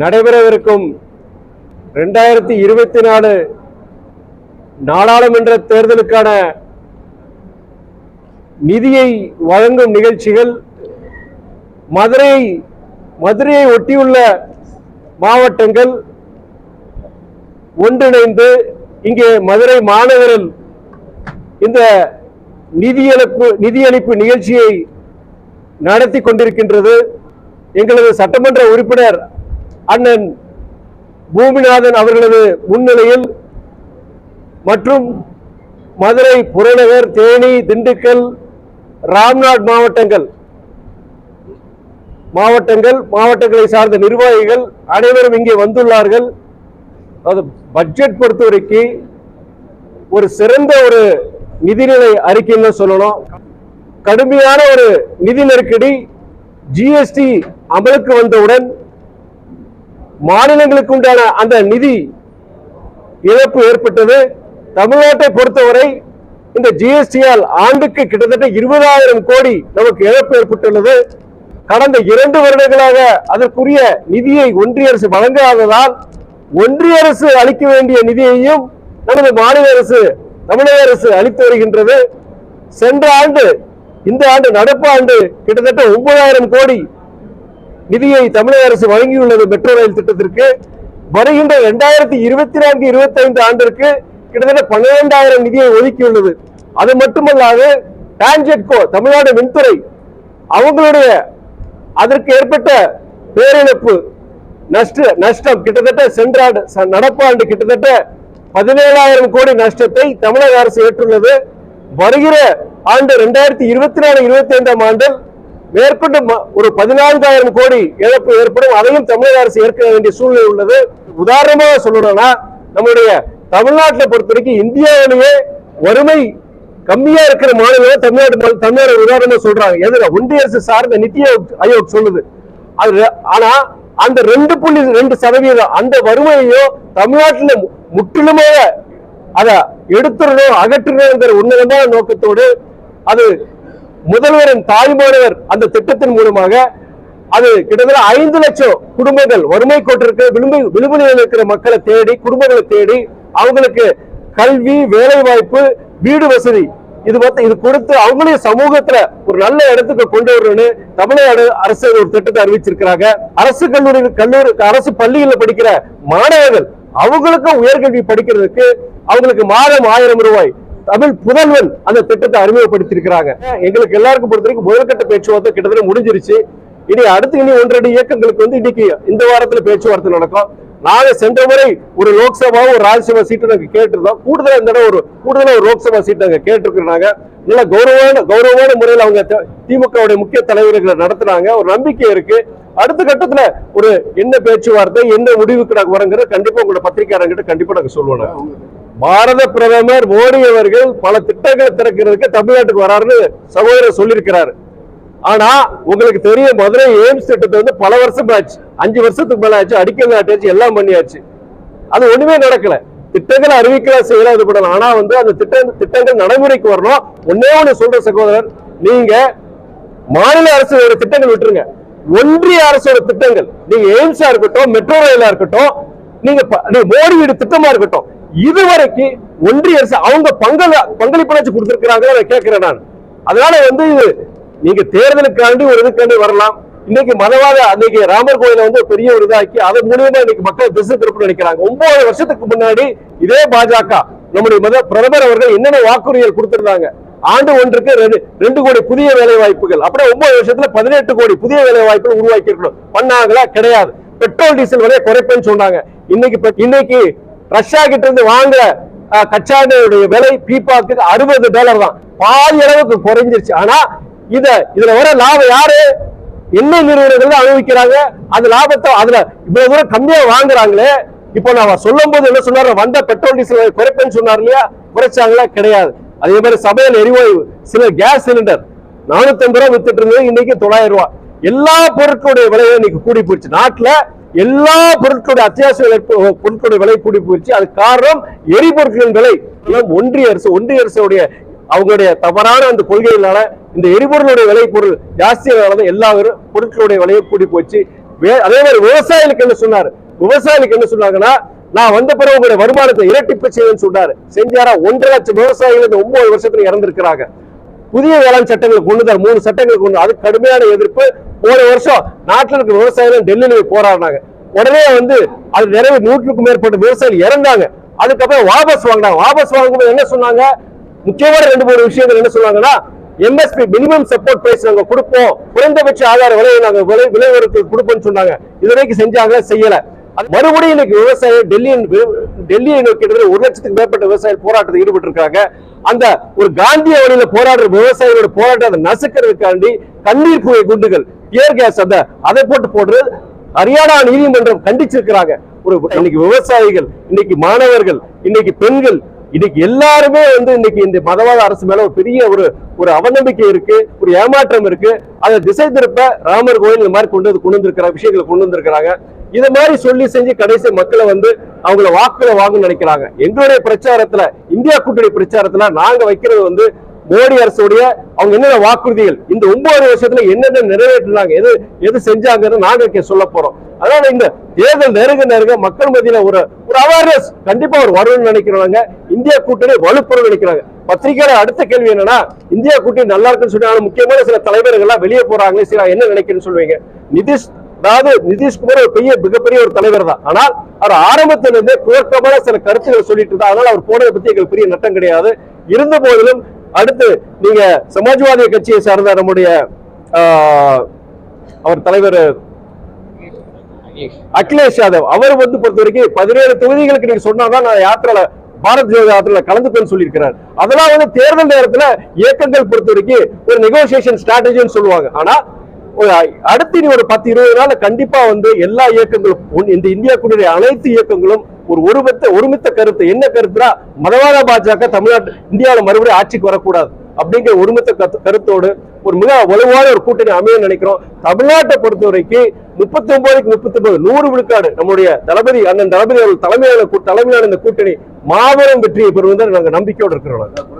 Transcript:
நடைபெறவிருக்கும் ரெண்டாயிரத்தி இருபத்தி நாலு நாடாளுமன்ற தேர்தலுக்கான நிதியை வழங்கும் நிகழ்ச்சிகள் மதுரை மதுரையை ஒட்டியுள்ள மாவட்டங்கள் ஒன்றிணைந்து இங்கே மதுரை மாநகரில் இந்த நிதியளிப்பு நிதியளிப்பு நிகழ்ச்சியை நடத்தி கொண்டிருக்கின்றது. எங்களது சட்டமன்ற உறுப்பினர் அண்ணன் பூமிநாதன் அவர்களது முன்னிலையில் மற்றும் மதுரை புறநகர் தேனி திண்டுக்கல் ராம்நாட் மாவட்டங்கள் மாவட்டங்கள் மாவட்டங்களை சார்ந்த நிர்வாகிகள் அனைவரும் இங்கே வந்துள்ளார்கள். அது பட்ஜெட் பொறுத்தவரைக்கும் ஒரு சிறந்த ஒரு நிதிநிலை அறிக்கைன்னு சொல்லணும். கடுமையான ஒரு நிதி நெருக்கடி ஜிஎஸ்டி அமலுக்கு வந்தவுடன் மாநிலங்களுக்கு உண்டான அந்த நிதி இழப்பு ஏற்பட்டது. தமிழ்நாட்டை பொறுத்தவரை இந்த ஜிஎஸ்டியால் ஆண்டுக்கு கிட்டத்தட்ட இருபதாயிரம் கோடி நமக்கு இழப்பு ஏற்பட்டுள்ளது. கடந்த இரண்டு வருடங்களாக அதற்குரிய நிதியை ஒன்றிய அரசு வழங்காததால் ஒன்றிய அரசு அளிக்க வேண்டிய நிதியையும் நமது மாநில அரசு தமிழக அரசு அளித்து வருகின்றது. சென்ற ஆண்டு இந்த ஆண்டு நடப்பு ஆண்டு கிட்டத்தட்ட ஒன்பதாயிரம் கோடி நிதியை தமிழக அரசு வழங்கியுள்ளது மெட்ரோ ரயில் திட்டத்திற்கு. வருகின்ற இரண்டாயிரத்தி இருபத்தி நான்கு இருபத்தி ஐந்து ஆண்டிற்கு கிட்டத்தட்ட பன்னிரெண்டாயிரம் நிதியை ஒதுக்கியுள்ளது. அது மட்டுமல்லாது டான்ஜெட்கோ தமிழ்நாடு மின்துறை அவங்களுடைய அதற்கு ஏற்பட்ட பேரிழப்பு நஷ்ட நஷ்டம் கிட்டத்தட்ட சென்ற ஆண்டு நடப்பு ஆண்டு கிட்டத்தட்ட பதினேழாயிரம் கோடி நஷ்டத்தை தமிழக அரசு ஏற்றுள்ளது. வருகிற ஆண்டு இரண்டாயிரத்தி இருபத்தி நாலு இருபத்தி ஐந்தாம் ஆண்டில் மேற்கொண்டு ஒரு பதினான்காயிரம் கோடி இழப்பு ஏற்படும். அதையும் தமிழக அரசு ஏற்க வேண்டிய சூழ்நிலை உள்ளது. உதாரணமாக சொல்லணும்னா நம்முடைய தமிழ்நாட்டை பொறுத்த வரைக்கும் இந்தியாவிலேயே வறுமை கம்மியா இருக்கிற மாநிலம் தமிழ்நாடு மா- தமிழ்நாடு உதாரணமா சொல்றாங்க. எதுல ஒன்றிய அரசு சார்ந்த நித்தி ஆயோக் சொல்லுது. அது ஆனா அந்த ரெண்டு புள்ளி ரெண்டு சதவீதம் அந்த வறுமையையும் தமிழ்நாட்டில் முற்றிலுமாக அதை எடுத்துடணும் அகற்றணுங்கிற உன்னதமான நோக்கத்தோடு அது முதல்வரின் தாய்மானவர் அந்த திட்டத்தின் மூலமாக அது கிட்டத்தட்ட ஐந்து லட்சம் குடும்பங்கள் வறுமை கோட்டிற்கு விளிம்பு விளிம்பு நிலையில் இருக்கிற மக்களை தேடி குடும்பங்களை தேடி அவங்களுக்கு கல்வி வேலை வாய்ப்பு வீடு வசதி இது மொத்தம் இது கொடுத்து அவங்களையும் சமூகத்துல ஒரு நல்ல இடத்துக்கு கொண்டு வரணும்னு தமிழ்நாடு அரசு ஒரு திட்டத்தை அறிவிச்சிருக்கிறாங்க. அரசு கல்லூரி கல்லூரி அரசு பள்ளிகளில் படிக்கிற மாணவர்கள் அவங்களுக்கும் உயர்கல்வி படிக்கிறதுக்கு அவங்களுக்கு மாதம் ஆயிரம் ரூபாய் தமிழ் புதல்வன் அந்த திட்டத்தை அறிமுகப்படுத்தியிருக்கிறாங்க. எங்களுக்கு எல்லாருக்கும் பொறுத்த வரைக்கும் முதல்கட்ட பேச்சுவார்த்தை கிட்டத்தட்ட முடிஞ்சிருச்சு. இனி அடுத்து இனி ஒன்றரை இயக்கங்களுக்கு வந்து இன்னைக்கு இந்த வாரத்துல பேச்சுவார்த்தை நடக்கும். நாங்க சென்ற முறை ஒரு லோக்சபாவும் ஒரு ராஜ்யசபா சீட்டு நாங்க கேட்டிருந்தோம். கூடுதலா இந்த ஒரு கூடுதலா ஒரு லோக்சபா சீட் நாங்க கேட்டிருக்கிறாங்க நல்ல கௌரவமான கௌரவமான முறையில் அவங்க திமுக திமுகவுடைய முக்கிய தலைவர்களை நடத்துனாங்க. ஒரு நம்பிக்கை இருக்கு. அடுத்த கட்டத்துல ஒரு என்ன பேச்சுவார்த்தை என்ன முடிவுக்கு நாங்க வரங்கிற கண்டிப்பா உங்களோட பத்திரிகையாளர்கிட்ட கண்டிப்பா நாங்க சொல்லுவோம் பாரத பிரதமர் மோடி அவர்கள் பல திட்டங்களை திறக்கிறதுக்கு தமிழ்நாட்டுக்கு வராருன்னு சகோதரர் சொல்லியிருக்கிறாரு. ஆனா உங்களுக்கு தெரியும் மதுரை எய்ம்ஸ் திட்டத்தை வந்து பல வருஷம் ஆச்சு. அஞ்சு வருஷத்துக்கு மேல ஆச்சு அடிக்கல் நாட்டாச்சு எல்லாம் பண்ணியாச்சு. அது ஒண்ணுமே நடக்கல. திட்டங்கள் அறிவிக்கலாம் செய்யலாம் இது பண்ணலாம் ஆனா வந்து அந்த திட்ட திட்டங்கள் நடைமுறைக்கு வரணும். ஒன்னே ஒண்ணு சொல்ற சகோதரர். நீங்க மாநில அரசு ஒரு திட்டங்கள் விட்டுருங்க. ஒன்றிய அரசோட திட்டங்கள். நீங்க எய்ம்ஸா இருக்கட்டும் மெட்ரோ ரயிலா இருக்கட்டும் ப- நீங்க மோடி வீடு திட்டமா இருக்கட்டும் இதுவரைக்கு ஒன்றிய அரசு அவங்க பங்கள பங்களிப்பு கொடுத்திருக்கிறாங்க நான் கேட்கிறேன் நான். அதனால வந்து நீங்க தேர்தலுக்காண்டி ஒரு இதுக்காண்டி வரலாம். இன்னைக்கு மதவாத அன்னைக்கு ராமர் கோயில வந்து பெரிய ஒரு இதாக்கி அதன் மூலியமா இன்னைக்கு மக்கள் திசை திருப்பி நினைக்கிறாங்க. ஒன்பது வருஷத்துக்கு முன்னாடி இதே பாஜக நம்முடைய மத பிரதமர் அவர்கள் என்னென்ன வாக்குறுதிகள் கொடுத்திருந்தாங்க? ஆண்டு ஒன்றுக்கு ரெண்டு- ரெண்டு கோடி புதிய வேலை வாய்ப்புகள் அப்படியே ஒன்பது வருஷத்துல பதினெட்டு கோடி புதிய வேலை வாய்ப்புகள் உருவாக்கி இருக்கணும் பண்ணாங்களா? கிடையாது. பெட்ரோல் டீசல் விலையை குறைப்பேன்னு சொன்னாங்க. இன்னைக்கு இன்னைக்கு ரஷ்யா கிட்ட இருந்து வாங்குற அஹ், கச்சா எண்ணெயுடைய விலை பீப்பாக்கு அறுபது டாலர் தான். பாதி அளவுக்கு குறைஞ்சிருச்சு. ஆனா இத இதுல வர லாபம் யாரு? எண்ணெய் நிறுவனங்கள் அனுபவிக்கிறாங்க. அந்த லாபத்தை அதுல இவ்வளவு தூரம் கம்மியா வாங்குறாங்களே. இப்போ நான் சொல்லும் போது என்ன சொன்னாரு? வந்த பெட்ரோல் டீசல் குறைப்பேன்னு சொன்னார் இல்லையா? குறைச்சாங்களா? கிடையாது. அதே மாதிரி சமையல் எரிவாயு சில கேஸ் சிலிண்டர் நானூத்தி ஐம்பது ரூபாய் வித்துட்டு இருந்தது இன்னைக்கு தொள்ளாயிரம் ரூபாய் எல்லா பொருட்களுடைய விலையும் இன்னைக்கு கூடி போயிடுச்சு. நாட்டுல எல்லா பொருட்களுடைய அத்தியாவசிய விலை பொருட்களுடைய விலை கூடி போயிடுச்சு. அது காரணம் எரிபொருட்களின் விலை. ஒன்றிய அரசு ஒன்றிய அரசுடைய அவங்களுடைய தவறான அந்த கொள்கையினால இந்த எரிபொருளுடைய விலை பொருள் ஜாஸ்தியானது எல்லா பொருட்களுடைய விலையை கூடி போச்சு. அதே மாதிரி விவசாயிகளுக்கு என்ன சொன்னாரு? விவசாயிகளுக்கு என்ன சொன்னாங்கன்னா நான் வந்த பிறகு உங்களுடைய வருமானத்தை இரட்டிப்பு செய்வேன்னு சொன்னாரு. செஞ்சாரா? ஒன்றரை லட்சம் விவசாயிகள் இந்த ஒன்பது வருஷத்துல இறந்திருக்கிறாங்க. புதிய வேளாண் சட்டங்களை கொண்டு மூணு சட்டங்களை கொண்டு அது கடுமையான எதிர்ப்பு. போன வருஷம் நாட்டில் இருக்கிற விவசாயிகள் டெல்லியில போராடினாங்க. உடனே வந்து அது நிறைய நூற்றுக்கும் மேற்பட்ட விவசாயிகள் இறந்தாங்க. அதுக்கப்புறம் வாபஸ் வாங்கினாங்க. வாபஸ் வாங்கும்போது என்ன சொன்னாங்க? முக்கியமான ரெண்டு மூணு விஷயங்கள் என்ன சொன்னாங்கன்னா எம்எஸ்பி மினிமம் சப்போர்ட் பிரைஸ் நாங்க கொடுப்போம். குறைந்தபட்ச ஆதார விலையை நாங்க விலை விலை கொடுப்போம்னு சொன்னாங்க. இது வரைக்கும் செஞ்சாங்க செய்யல. அது மறுபடியும் இன்னைக்கு விவசாயம் டெல்லியின் டெல்லியை நோக்கி கிட்டத்தட்ட ஒரு லட்சத்துக்கு மேற்பட்ட விவசாயிகள் போராட்டத்தில் ஈடுபட்டு இருக்காங்க அந்த ஒரு காந்திய வழியில போராடுற விவசாயிகளோட போராட்டத்தை நசுக்கிறதுக்காண்டி கண்ணீர் புகை குண்டுகள். டியர் கேஸ் அந்த அதை போட்டு போடுறது ஹரியானா நீதிமன்றம் கண்டிச்சிருக்கிறாங்க. ஒரு இன்னைக்கு விவசாயிகள் இன்னைக்கு மாணவர்கள் இன்னைக்கு பெண்கள் இன்னைக்கு எல்லாருமே வந்து இன்னைக்கு இந்த மதவாத அரசு மேல ஒரு பெரிய ஒரு ஒரு அவநம்பிக்கை இருக்கு ஒரு ஏமாற்றம் இருக்கு. அதை திசை திருப்ப ராமர் கோயில் இந்த மாதிரி கொண்டு வந்து கொண்டு வந்திருக்கிற விஷயங்களை கொண்டு வந்திருக்கிறாங்க. இதை மாதிரி சொல்லி செஞ்சு கடைசி மக்களை வந்து அவங்கள வாக்குல வாங்கணும்னு நினைக்கிறாங்க. எங்களுடைய பிரச்சாரத்துல இந்தியா கூட்டணி பிரச்சாரத்துல நாங்க வைக்கிறது வந்து மோடி அரசுடைய அவங்க என்னென்ன வாக்குறுதிகள் இந்த ஒன்பது வருஷத்துல என்னென்ன நிறைவேற்றினாங்க எது எது செஞ்சாங்கன்னு நாங்க இங்க சொல்ல போறோம். அதனால இந்த தேர்தல் நெருங்க நெருங்க மக்கள் மத்தியில ஒரு ஒரு அவேர்னஸ் கண்டிப்பா ஒரு வரும்னு நினைக்கிறவங்க இந்தியா கூட்டணி வலுப்பெறும் நினைக்கிறாங்க. பத்திரிகையாளர் அடுத்த கேள்வி என்னன்னா இந்தியா கூட்டணி நல்லா இருக்குன்னு சொன்னாலும் முக்கியமான சில தலைவர்கள் எல்லாம் வெளியே போறாங்களே சில என்ன நினைக்கிறேன்னு சொல்லுவீங்க. நிதிஷ் அதாவது நிதிஷ்குமார் ஒரு பெரிய மிகப்பெரிய ஒரு தலைவர் தான். ஆனால் அவர் ஆரம்பத்திலிருந்தே குழப்பமான சில கருத்துக்களை சொல்லிட்டு இருந்தார். அதனால அவர் போனதை பத்தி எங்களுக்கு பெரிய நட்டம் கிடையாது. இருந்த போதிலும் அடுத்து நீங்க சமாஜ்வாதி கட்சியை சார்ந்த நம்முடைய ஆஹ், அவர் தலைவர் அகிலேஷ் யாதவ். அவர் வந்து பொறுத்த வரைக்கும் பதினேழு தொகுதிகளுக்கு நீங்க சொன்னாதான் நான் யாத்திரையில பாரத் ஜோதா யாத்திரையில கலந்துப்பேன்னு சொல்லியிருக்கிறார். அதெல்லாம் வந்து தேர்தல் நேரத்துல இயக்கங்கள் பொறுத்த வரைக்கும் ஒரு நெகோசியேஷன் ஸ்ட்ராட்டஜின்னு சொல்லுவாங்க. ஆனா ஒரு அடுத்து இனி ஒரு பத்து இருபது நாள்ல கண்டிப்பா வந்து எல்லா இயக்கங்களும் இந்த இந்தியா கூட்டணி அனைத்து இயக்கங்களும் ஒரு ஒருமித்த ஒருமித்த கருத்து. என்ன கருத்துனா மதவாத பாஜக தமிழ்நாட்டு இந்தியாவில் மறுபடியும் ஆட்சிக்கு வரக்கூடாது அப்படிங்கிற ஒருமித்த கருத்து- கருத்தோடு ஒரு மிக வலுவான ஒரு கூட்டணி அமைய நினைக்கிறோம். தமிழ்நாட்டை பொறுத்த வரைக்கும் முப்பத்தி ஒன்பதுக்கு முப்பத்தி ஒன்பது நூறு விழுக்காடு நம்முடைய தளபதி அண்ணன் தளபதி அவர்கள் தலைமையான கூ- தலைமையான இந்த கூட்டணி மாபெரும் வெற்றியை பெறுவதை நாங்கள் நம்பிக்கையோடு இருக்கிறோம்.